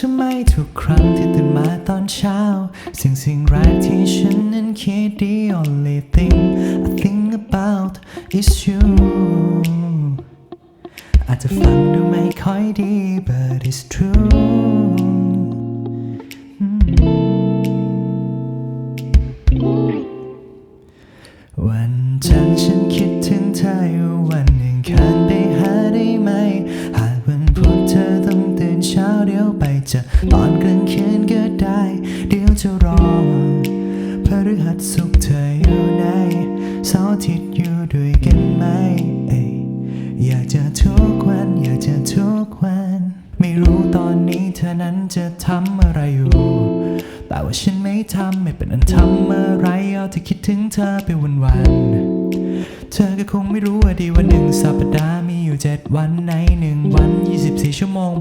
ทำไมทุกครั้งที่ตื่นมาตอนเช้า สิ่งสิ่งแรกที่ฉันนั้นคิด The only thing I think about is you อาจจะฟังดูไม่ค่อยดี but it's true วันจันทร์ฉัน ตื่นเช้าเดี๋ยวไปเจะตอนกลางคืนก็ได้ เดี๋ยวจะรอพฤหัสสุขเธออยู่ไหนเสาร์อาทิตย์อยู่ด้วยกันไหมเอ้ยอยากจะทุกวัน อยากจะทุกวัน ไม่รู้ตอนนี้เธอนั้นจะทำอะไรอยู่ แต่ว่าฉันไม่ทำไม่เป็นอันทำอะไรเอาที่คิดถึงเธอไปวันวันๆเธอก็คงไม่รู้ว่าดีวันหนึ่งสัปดาห์มีอยู่7วันในหนึ่งวัน 24 ชั่วโมง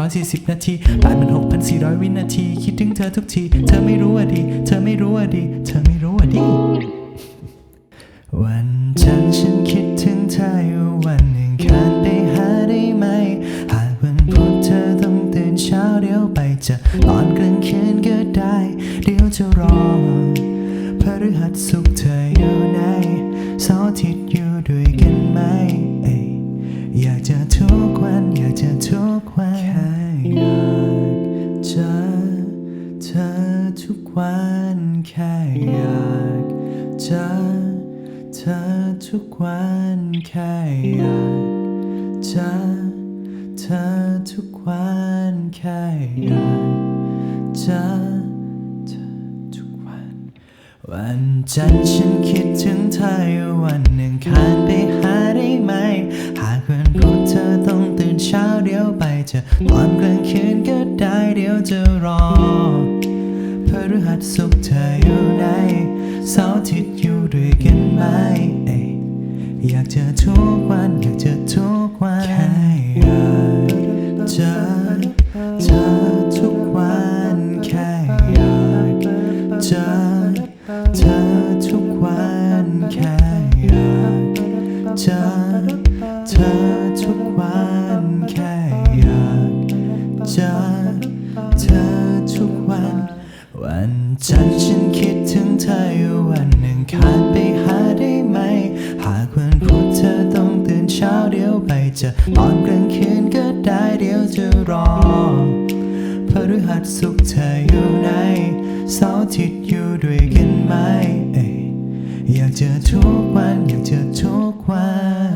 1440 นาทีผ่านมัน 6,400 วินาที คิดถึงเธอทุกที เธอไม่รู้ว่าดี เธอไม่รู้ว่าดี เธอไม่รู้ว่าดี วันจันทร์ฉันคิดถึงเธออยู่วันหนึ่งคันไปหาได้ไหม หากวันพุธเธอต้องตื่นเช้าเดี๋ยวไปจะตอนกลางคืนก็ได้ เดี๋ยวจะรอพฤหัสสุขเธออยู่ไหนเสาร์อาทิตย์อยู่ด้วยกันไหมอยากจะทุกวันอยากจะ ธอทุกวันแค่อยากเจอเธอทุกวันแค่อยากเจอเธอทุกวันแค่อยากเจอเธอทุกวัน วันจันทร์ฉันคิดถึงเธออยู่วันหนึ่งคานไปหาได้ไหม หากวันพุธเธอต้องตื่นเช้าเดี๋ยวไปเจะตอนกลางคืนก็ได้เดี๋ยวจะรอ ฤหัสสุขเธออยู่ไหนเสาร์อาทิตย์อยู่ด้วยกันไหมเอ้ยอยากเจอทุกวันอยากเจอทุกวันแค่อยากเจอเธอทุกวันแค่อยากเจอเธอทุกวันแค่อยากเจอเธอทุกวันแค่อยากเจอ จันทร์ฉันคิดถึงเธออยู่วันหนึ่งคานไปหาได้ไหม หากวันพุธเธอต้องตื่นเช้าเดี๋ยวไปจะตอนกลางคืนก็ได้เดี๋ยวจะรอพฤหัสสุขเธออยู่ไหนเสาร์อาทิตย์อยู่ด้วยกันไหมเอ้ยอยากเจอทุกวันอยากเจอทุกวัน